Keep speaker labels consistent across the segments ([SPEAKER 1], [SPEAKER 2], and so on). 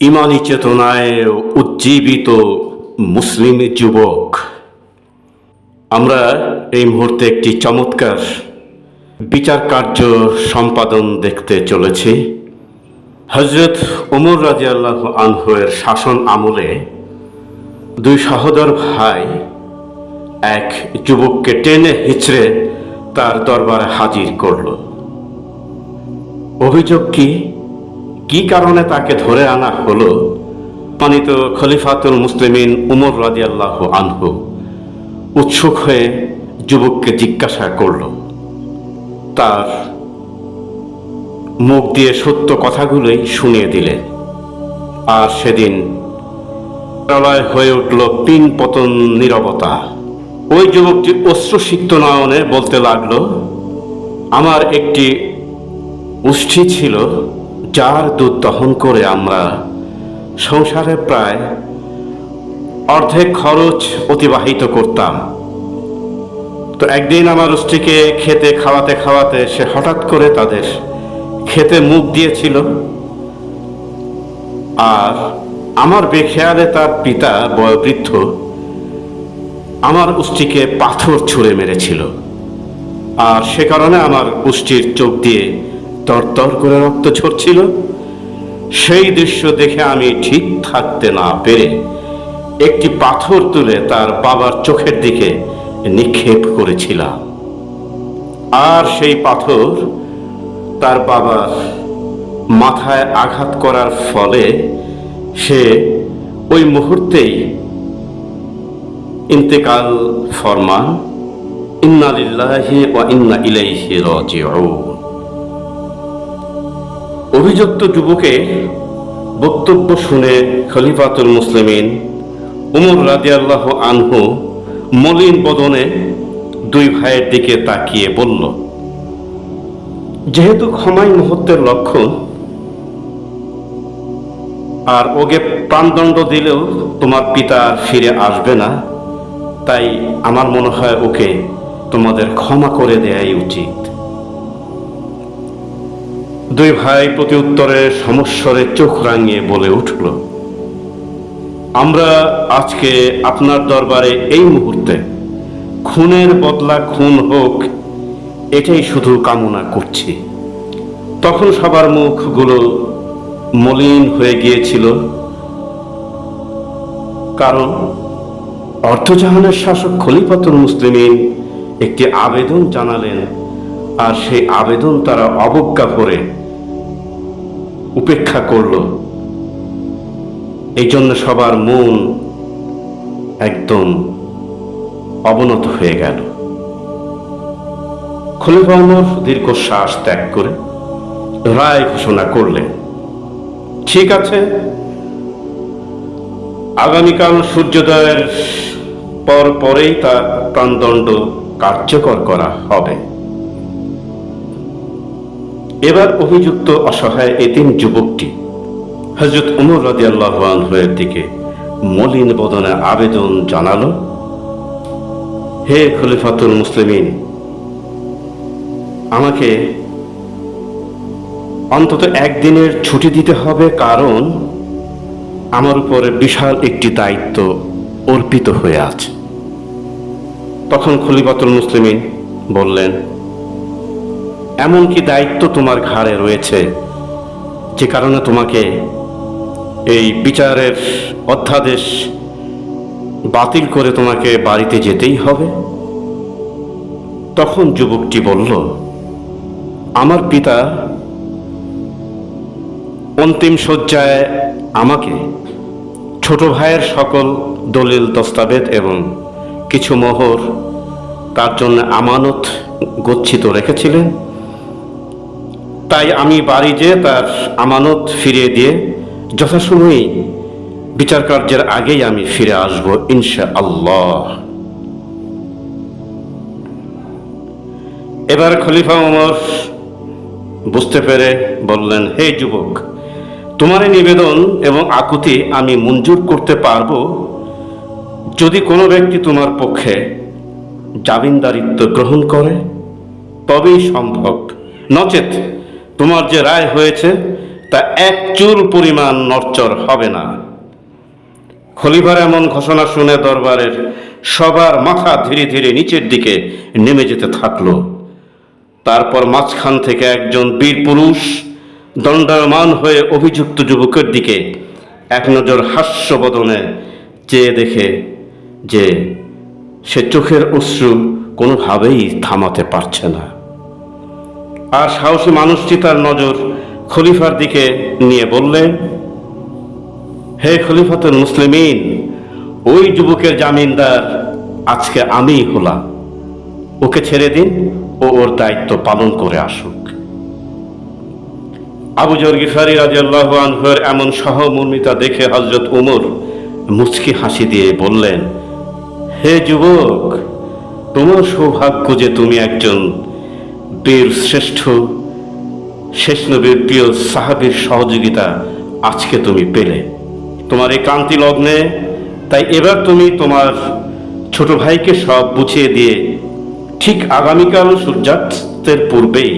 [SPEAKER 1] ইমানি চেতনায় উজ্জীবিত মুসলিম যুবক। আমরা এই মুহূর্তে একটি চমৎকার বিচার কার্য সম্পাদন দেখতে চলেছি। হজরত ওমর রাজি আল্লাহ আনহুয়ের শাসন আমলে দুই সহোদর ভাই এক যুবককে টেনে হিচড়ে তার দরবারে হাজির করল। অভিযোগ কি? কি কারণে তাকে ধরে আনা হলো? মানিত খলিফাতুল মুসলিমিন উমর রাজি আল্লাহ আনহু উৎসুক হয়ে যুবককে জিজ্ঞাসা করল। তার মুখ দিয়ে সত্য কথাগুলোই শুনিয়ে দিলেন আর সেদিন প্রলয় হয়ে উঠল পিন পতন নীরবতা। ওই যুবকটি অশ্রুসিক্ত নয়নে বলতে লাগল, আমার একটি উষ্ঠি ছিল যার দুধ দহন করে আমরা, সংসারে প্রায় অর্ধেক খরচ অতিবাহিত করতাম। তো একদিন আমার উষ্টিকে খেতে খাওয়াতে খাওয়াতে সে হঠাৎ করে তাদের খেতে মুখ দিয়েছিল। আর আমার বেখেয়ালে তার পিতা বয়োবৃদ্ধ আমার উষ্টিকে পাথর ছুঁড়ে মেরেছিল। আর সে কারণে আমার উষ্টির চোখ দিয়ে তরতর করে রক্ত ঝরছিল। সেই দৃশ্য দেখে আমি ঠিক থাকতে না পেরে একটি পাথর তুলে তার বাবার চোখের দিকে নিক্ষেপ করেছিলাম। আর সেই পাথর তার বাবার মাথায় আঘাত করার ফলে সে ওই মুহূর্তেই ইন্তেকাল ফরমান, ইন্না লিল্লাহি ওয়া ইন্না ইলাইহি রাজিউন। অভিযুক্ত যুবকের বক্তব্য শুনে খলিফাতুল মুসলিমিন উমর রাদিয়াল্লাহু আনহু মলিন বদনে দুই ভাইয়ের দিকে তাকিয়ে বলল, যেহেতু ক্ষমাই মুহূর্তের লক্ষণ, আর ওকে প্রাণদণ্ড দিলেও তোমার পিতা ফিরে আসবে না, তাই আমার মনে হয় ওকে তোমাদের ক্ষমা করে দেয়াই উচিত। দুই ভাই প্রতি উত্তরে সমস্বরে চোখ রাঙিয়ে বলে উঠল, আমরা আজকে আপনার দরবারে এই মুহূর্তে খুনের বদলা খুন হোক, এটাই শুধু কামনা করছি। তখন সবার মুখগুলো মলিন হয়ে গিয়েছিল। কারণ অর্থজাহানের শাসক খলিফাতুল মুসলিমিন একটি আবেদন জানালেন, আর সেই আবেদন তারা অবজ্ঞা করে উপেক্ষা করল। এই জন্য সবার মন একদম অবনত হয়ে গেল। খলিফা ওমর দীর্ঘ শ্বাস ত্যাগ করে রায় ঘোষণা করলেন, ঠিক আছে, আগামীকাল সূর্যোদয়ের পর পরেই তার প্রাণদণ্ড কার্যকর করা হবে। এবার অভিযুক্ত অসহায় এতিম যুবকটি হজরত উমর রাজি আল্লাহের দিকে মলিন বদনে আবেদন জানালো, হে খলিফাতুল মুসলিমিন, আমাকে অন্তত একদিনের ছুটি দিতে হবে কারণ আমার উপরে বিশাল একটি দায়িত্ব অর্পিত হয়ে আছে। তখন খলিফাতুল মুসলিমিন বললেন এমন কি দায়িত্ব তোমার ঘাড়ে রয়েছে। যে কারণে তোমাকে এই বিচারের অধ্যাদেশ বাতিল করে তোমাকে বাড়িতে যেতেই হবে। তখন যুবকটি বলল, আমার পিতা অন্তিম শয্যায় আমাকে ছোট ভাইয়ের সকল দলিল, দস্তাবেজ এবং কিছু মোহর তার জন্য আমানত গচ্ছিত রেখেছিলেন। তাই আমি বাড়ি যেয়ে তার আমানত ফিরিয়ে দিয়ে যথাসময়েই বিচার কার্যের আগেই আমি ফিরে আসব ইনশা আল্লাহ এবার খলিফা ওমর বুঝতে পেরে বললেন, হে যুবক, তোমার নিবেদন এবং আকুতি আমি মঞ্জুর করতে পারব যদি কোনো ব্যক্তি তোমার পক্ষে জামিনদারিত্ব গ্রহণ করে? তবেই সম্ভব। নচেত তোমার যে রায় হয়েছে, তা এক চুল পরিমাণ নরচর হবে না। খলিফার এমন ঘোষণা শুনে দরবারের সবার মাথা ধীরে ধীরে নিচের দিকে নেমে যেতে থাকল। তারপর মাঝখান থেকে একজন বীর পুরুষ দণ্ডায়মান হয়ে অভিযুক্ত যুবকের দিকে এক নজর হাস্যবদনে চেয়ে দেখে যে সে চোখের অশ্রু কোনোভাবেই থামাতে পারছে না। আর সাহসী মানুষটি তার নজর খলিফার দিকে নিয়ে বললেন হে খলিফাতুল মুসলিমিন, ওই যুবকের জামিনদার আজকে আমি হলাম। ওকে ছেড়ে দিন ও ওর দায়িত্ব পালন করে আসুক। আবু জর গিফারি রাজিয়াল্লাহ আনহুর এমন সহমর্মিতা দেখে হজরত উমর মুচকি হাসি দিয়ে বললেন, হে যুবক, তোমার সৌভাগ্য যে তুমি একজন বীর শ্রেষ্ঠ, শেষ নবীর প্রিয় সাহাবীর সহযোগিতা আজকে তুমি পেলে। তোমার এই ক্রান্তি লগ্নে, তাই এবার তুমি তোমার ছোট ভাইকে সব বুঝিয়ে দিয়ে ঠিক আগামীকাল সূর্যাস্তের পূর্বেই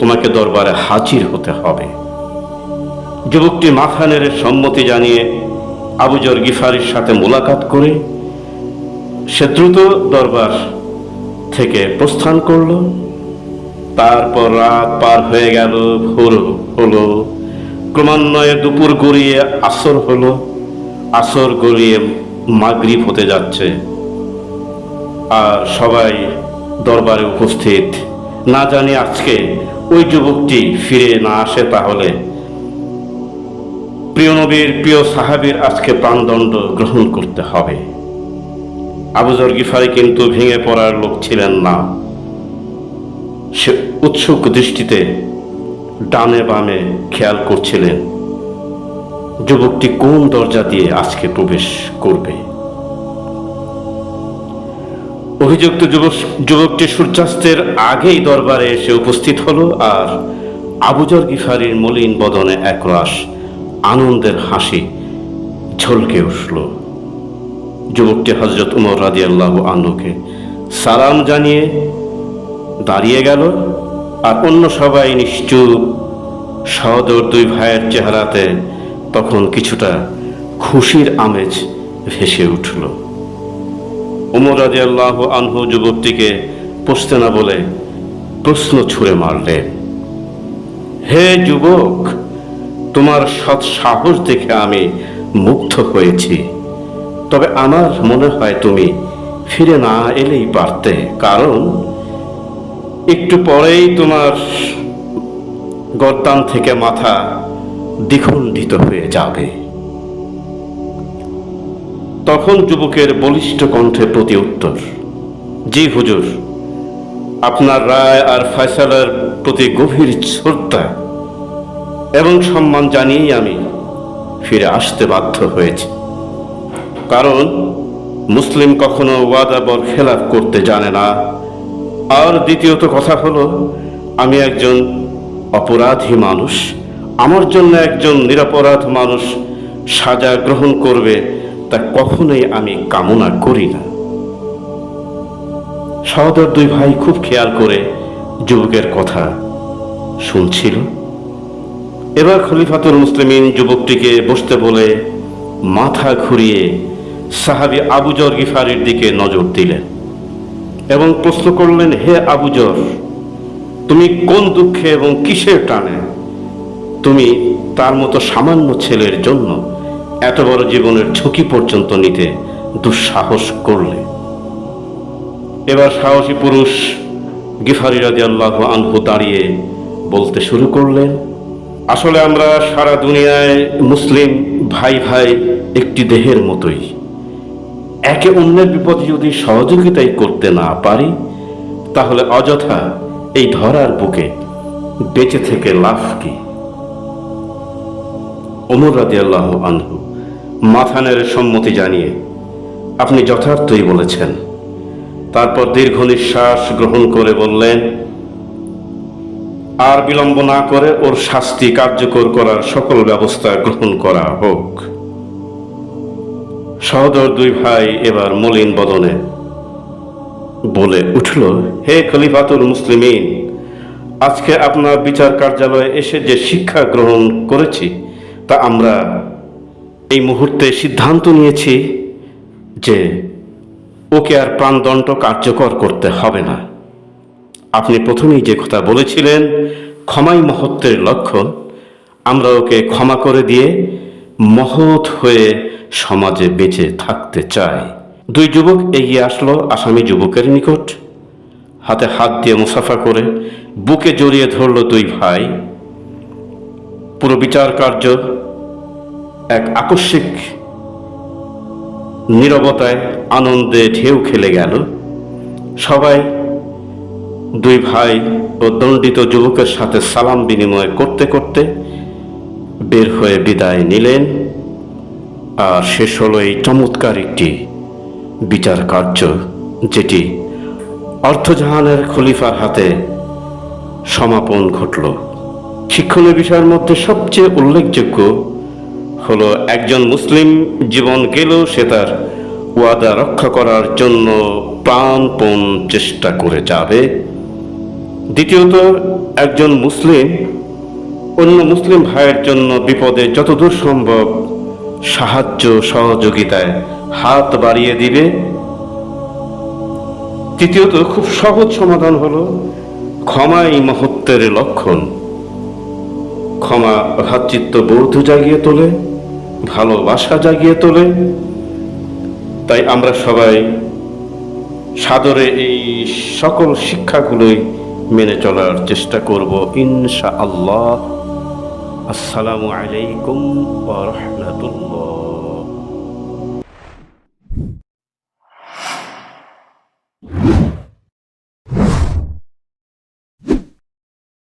[SPEAKER 1] তোমাকে দরবারে হাজির হতে হবে। যুবকটি মাথা নেড়ে সম্মতি জানিয়ে আবুজর গিফারির সাথে মোলাকাত করে সে দ্রুত দরবার থেকে প্রস্থান করল। তারপর রাত পার হয়ে গেল ভোর হলো। ক্রমান্বয়ে দুপুর গড়িয়ে আসর হলো। আসর গড়িয়ে মাগরিব হতে যাচ্ছে। আর সবাই দরবারে উপস্থিত। না জানি আজকে ওই যুবকটি ফিরে না আসে তাহলে। প্রিয় নবীর, প্রিয় সাহাবীর আজকে প্রাণদণ্ড গ্রহণ করতে হবে। আবুজর গিফারি কিন্তু ভেঙে পড়ার লোক ছিলেন না। সে উৎসুক দৃষ্টিতে ডানে বামে খেয়াল করছিলেন, যুবকটি কোন দরজা দিয়ে আজকে প্রবেশ করবে? অভিযুক্ত যুবক যুবকটি সূর্যাস্তের আগেই দরবারে এসে উপস্থিত হলো আর আবুজর গিফারির মলিন বদনে একরাশ আনন্দের হাসি ঝলকে উঠল। যুবকটি হজরত উমর রাজি আল্লাহ আনুকে সালাম জানিয়ে দাঁড়িয়ে গেল আর অন্য সবাই নিশ্চুপ। সহদর দুই ভাইয়ের চেহারাতে তখন কিছুটা খুশির আমেজ ভেসে উঠল। উমর রাজি আল্লাহ আনহু যুবকটিকে পৌঁছতে না বলে প্রশ্ন ছুঁড়ে মারলেন, হে যুবক, তোমার সৎ সাহস দেখে আমি মুগ্ধ হয়েছি। তবে আমার মনে হয় তুমি ফিরে না এলেই পারতে, কারণ একটু পরেই তোমার গর্দান থেকে মাথা দ্বিখণ্ডিত হয়ে যাবে। তখন যুবকের বলিষ্ঠ কণ্ঠে প্রতি উত্তর, জি হুজুর, আপনার রায় আর ফয়সালার প্রতি গভীর শ্রদ্ধা এবং সম্মান জানিয়েই আমি ফিরে আসতে বাধ্য হয়েছি। কারণ মুসলিম কখনো ওয়াদা বর খেলাফ করতে জানে না আর দ্বিতীয়ত কথা হলো, আমি একজন অপরাধী মানুষ। আমার জন্য একজন নিরপরাধ মানুষ সাজা গ্রহণ করবে তা কখনোই আমি কামনা করি না। সহদর দুই ভাই খুব খেয়াল করে যুবকের কথা শুনছিল। এবার খলিফাতুল মুসলিমিন যুবকটিকে বসতে বলে মাথা ঘুরিয়ে সাহাবি আবুজর গিফারির দিকে নজর দিলেন। এবং প্রশ্ন করলেন, হে আবুজর তুমি কোন দুঃখে এবং কিসের টানে? তুমি তার মতো সামান্য ছেলের জন্য এত বড় জীবনের ঝুঁকি পর্যন্ত নিতে দুঃসাহস করলে। এবার সাহসী পুরুষ গিফারি রাজি আল্লাহ আনহু দাঁড়িয়ে বলতে শুরু করলেন, আসলে আমরা সারা দুনিয়ায় মুসলিম ভাই ভাই একটি দেহের মতোই। একে অন্যের বিপদে যদি সহযোগিতাই করতে না পারি, তাহলে অযথা এই ধরার বুকে বেঁচে থেকে লাভ কি? ওমর রাজি আল্লাহ আনহু মাথা নেড়ে সম্মতি জানিয়ে, আপনি যথার্থই বলেছেন। তারপর দীর্ঘ নিঃশ্বাস গ্রহণ করে বললেন, আর বিলম্ব না করে ওর শাস্তি কার্যকর করার সকল ব্যবস্থা গ্রহণ করা হোক। সহদর দুই ভাই এবার মলিন বদনে বলে উঠল, হে খলিফাতুল মুসলিমিন, আজকে আপনার বিচার কার্যালয়ে এসে যে শিক্ষা গ্রহণ করেছি, তা আমরা এই মুহূর্তে সিদ্ধান্ত নিয়েছি যে ওকে আর প্রাণদণ্ড কার্যকর করতে হবে না। আপনি প্রথমেই যে কথা বলেছিলেন, ক্ষমাই মহত্বের লক্ষণ, আমরা ওকে ক্ষমা করে দিয়ে মহৎ হয়ে সমাজে বেঁচে থাকতে চায়। দুই যুবক এগিয়ে আসলো আসামি যুবকের নিকট। হাতে হাত দিয়ে মুসাফা করে বুকে জড়িয়ে ধরল দুই ভাই। পুরো বিচার কার্য এক আকস্মিক নীরবতায় আনন্দে ঢেউ খেলে গেল। সবাই দুই ভাই ও দণ্ডিত যুবকের সাথে সালাম বিনিময় করতে করতে বের হয়ে বিদায় নিলেন। আর শেষ হলো এই চমৎকার একটি বিচার কার্য, যেটি অর্থজাহানের খলিফার হাতে সমাপন ঘটল। শিক্ষণীয় বিষয়ের মধ্যে সবচেয়ে উল্লেখযোগ্য হলো, একজন মুসলিম জীবন গেলেও সে তার ওয়াদা রক্ষা করার জন্য প্রাণপণ চেষ্টা করে যাবে। দ্বিতীয়ত, একজন মুসলিম অন্য মুসলিম ভাইয়ের জন্য বিপদে যতদূর সম্ভব সাহায্য সহযোগিতায় হাত বাড়িয়ে দিবে। তৃতীয়ত, খুব সহজ সমাধান হলো ক্ষমাই মহত্বের লক্ষণ। ক্ষমা ভ্রাতৃত্ব বৌদ্ধ জাগিয়ে তোলে, ভালোবাসা জাগিয়ে তোলে। তাই আমরা সবাই সাদরে এই সকল শিক্ষাগুলোই মেনে চলার চেষ্টা করব ইনশা আল্লাহ আসসালামু আলাইকুম ওয়া الله